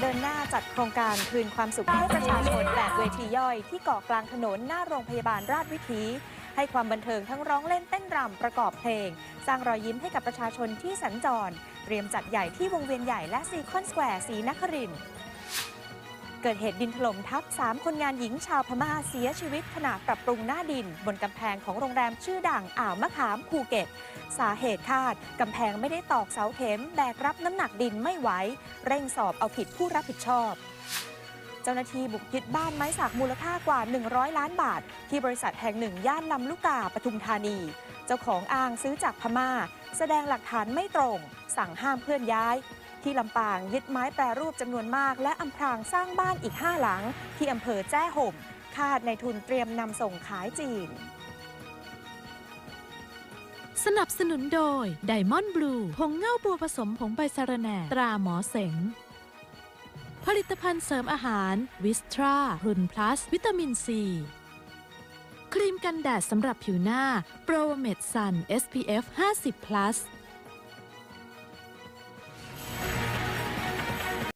เดินหน้าจัดโครงการคืนความสุขให้ประชาชนแบบเวทีย่อย ที่เกาะกลางถนนหน้าโรงพยาบาลราชวิถี ให้ความบันเทิงทั้งร้องเล่นเต้นรำประกอบเพลง สร้างรอยยิ้มให้กับประชาชนที่สัญจร เตรียมจัดใหญ่ที่วงเวียนใหญ่และซีคอนสแควร์สีนครินทร์ เกิดเหตุดินถล่มทับ 3 คนงานหญิงชาวพม่าเสียชีวิตขณะปรับปรุงหน้าดิน บนกำแพงของโรงแรมชื่อดังอ่าวมะขามภูเก็ต สาเหตุคาดกำแพงไม่ได้ตอกเสาเข็ม แบกรับน้ำหนักดินไม่ไหว เร่งสอบเอาผิดผู้รับผิดชอบเจ้าหน้าที่บุกยึดบ้านไม้สักมูลค่ากว่า 100 ล้านบาท ที่บริษัทแห่งหนึ่งย่านลำลูกกาปทุมธานี เจ้าของอ้างซื้อจากพม่า แสดงหลักฐานไม่ตรง สั่งห้ามเคลื่อนย้าย ที่ลำปางยึดไม้แปรรูปจำนวนมาก และอำพรางสร้างบ้านอีก 5 หลัง ที่อำเภอแจ้ห่ม คาดในทุนเตรียมนำส่งขายจีน สนับสนุนโดยไดมอนด์บลูผงเง่าบัวผสมผงใบสะระแหน่ตราหมอเสงผลิตภัณฑ์เสริมอาหารวิสตรารุนพลัส วิตามินซี ครีมกันแดดสำหรับผิวหน้า โปรเมดซัน SPF 50 plus